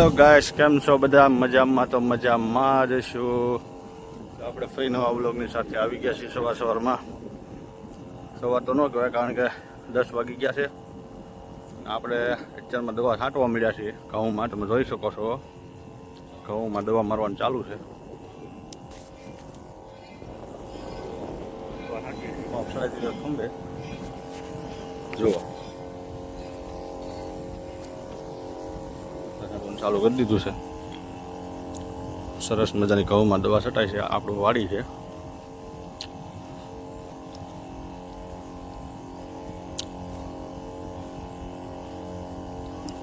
Hello guys, કેમ છો બધા? મજામાં તો મજામાં જ છું. આપણે ફરી નવા બ્લોગની સાથે આવી ગયા છીએ સવાર સવારમાં. સવાર તો ન કહેવાય, કારણ કે દસ વાગી ગયા છે. આપણે અત્યારમાં દવા છાંટવા મળ્યા છીએ. ઘઉંમાં, તમે જોઈ શકો છો. ઘઉંમાં દવા મારવાનું ચાલુ છે ખંભે. જુઓ. ચાલુ કરી દીધું છે. સરસ મજાની ઘઉંમાં દવા છટાય છે. આપણું વાડી છે.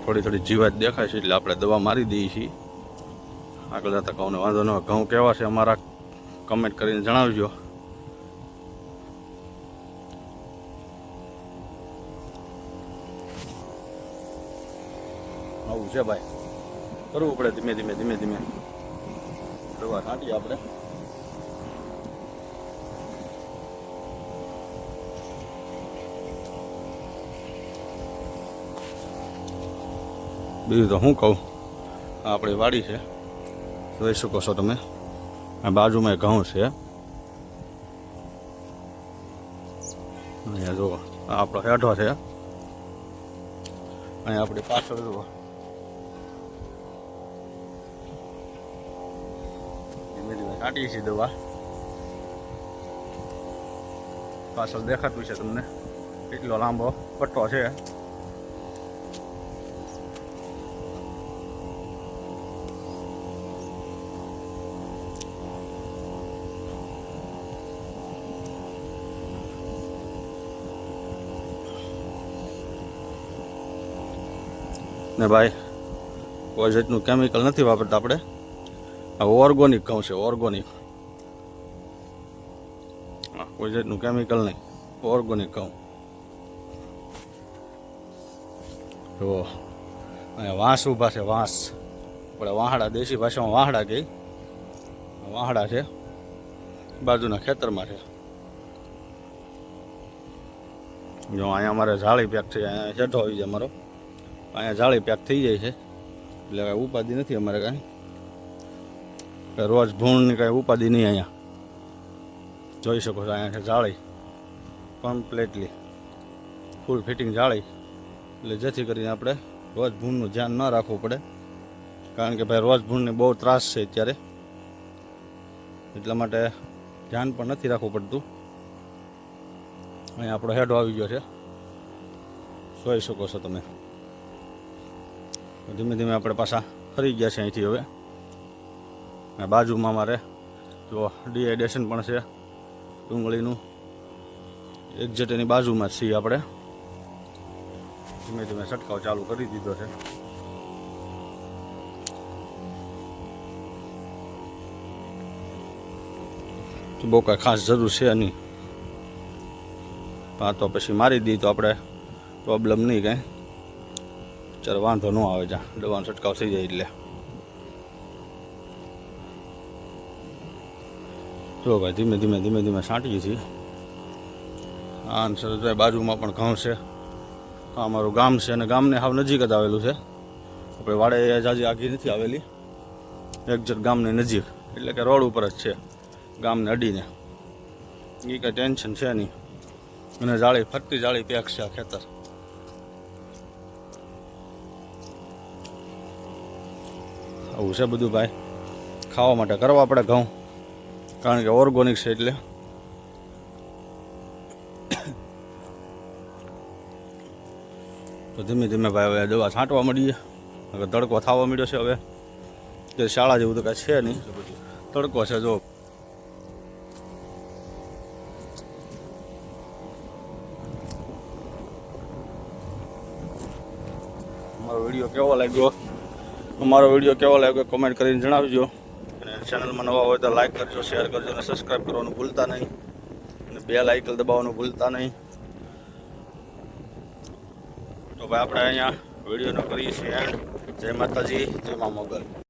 થોડી થોડી જીવાત દેખાય છે એટલે આપણે દવા મારી દઈએ છીએ. આગળ જતા ઘઉંને વાંધો ન ઘઉં કેવા છે અમારા કમેન્ટ કરીને જણાવજો. આવું છે ભાઈ. કરવું પડે ધીમે ધીમે ધીમે ધીમે. દવા છાંટીએ આપણે. બીજું તો હું કહું, આ આપણી વાડી છે. જોઈ શકો છો તમે. આ બાજુમાં ઘઉં છે. અહીંયા જુઓ આપણો હેઠો છે. અહીંયા આપણી પાછળ જુઓ ધીમે ધીમે છાંટીએ છીએ દવા. પાછળ દેખાતું છે તમને. એટલો લાંબો પટ્ટો છે. ને ભાઈ જાતનું કેમિકલ નથી વાપરતા આપણે. ઓર્ગોનિક ઘઉં છે, ઓર્ગોનિક. કોઈ જાતનું કેમિકલ નહીં, ઓર્ગોનિક ઘઉં જુઓ અહીંયા વાંસ ઊભા છે, વાંસ. આપણે વાહડા, દેશી ભાષામાં વાહડા કહી વાહડા છે, બાજુના ખેતરમાં છે. જો, અહીંયા અમારે જાળી પેક છે, અહીંયા હેઠો આવી જાય અમારો. અહીંયા જાળી પેક થઈ જાય છે. એટલે કાંઈ ઉપાધિ નથી અમારે કાંઈ. રોજ ભૂણની કાંઈ ઉપાધિ નહીં અહીંયા. જોઈ શકો છો, અહીંયા છે જાળી કમ્પ્લેટલી ફૂલ ફિટિંગ જાળી. એટલે જેથી કરીને આપણે રોજ ભૂણનું ધ્યાન ન રાખવું પડે. કારણ કે ભાઈ, રોજ ભૂણને બહુ ત્રાસ છે અત્યારે. એટલા માટે ધ્યાન પણ નથી રાખવું પડતું. અહીંયા આપણો હેડો આવી ગયો છે. જોઈ શકો છો તમે. ધીમે ધીમે આપણે પાછા ફરી ગયા છે અહીંથી હવે. આ બાજુમાં મારે, જો ડિહાઇડ્રેશન પણ છે, ડુંગળીનું. એક્ઝેટ એની બાજુમાં જ છીએ આપણે. ધીમે ધીમે છંટકાવ ચાલુ કરી દીધો છે. બહુ કાંઈ ખાસ જરૂર છે નહીં. હા તો પછી મારી દઈએ તો આપણે પ્રોબ્લેમ નહીં કાંઈ. ચાલ વાંધો ન આવે જા. દવાનો છંટકાવ થઈ જાય એટલે. જો ભાઈ, ધીમે ધીમે ધીમે ધીમે છાંટીએ છીએ આ અને સરસભાઈ બાજુમાં પણ ઘઉં છે. આ અમારું ગામ છે અને ગામને હાવ નજીક જ આવેલું છે. આપણે વાડે જાજી આઘી નથી આવેલી. એકજટ ગામની નજીક. એટલે કે રોડ ઉપર જ છે. ગામને અડીને. એ કંઈ ટેન્શન છે નહીં. અને જાળી, ફરતી જાળી પેક છે આ ખેતર. આવું છે બધું ભાઈ. ખાવા માટે કરવા પડે ઘઉં. કારણ કે ઓર્ગોનિક છે એટલે. તો ધીમે ધીમે ભાઈ હવે દવા છાંટવા મળીએ હવે તડકો થવા મળ્યો છે હવે. કે શાળા જેવું તો કાંઈ છે નહીં. તડકો છે જો. અમારો વીડિયો કેવો લાગ્યો? અમારો વીડિયો કેવો લાગ્યો? કમેન્ટ કરીને જણાવજો. ચેનલમાં નવા હોય તો લાઈક કરજો શેર કરજો અને સબસ્ક્રાઈબ કરવાનું ભૂલતા નહીં. અને બે લાઇકલ દબાવવાનું ભૂલતા નહીં. તો ભાઈ આપણે અહીંયા વિડીયોનો કરીએ છીએ. જય માતાજી, જય મા મોગલ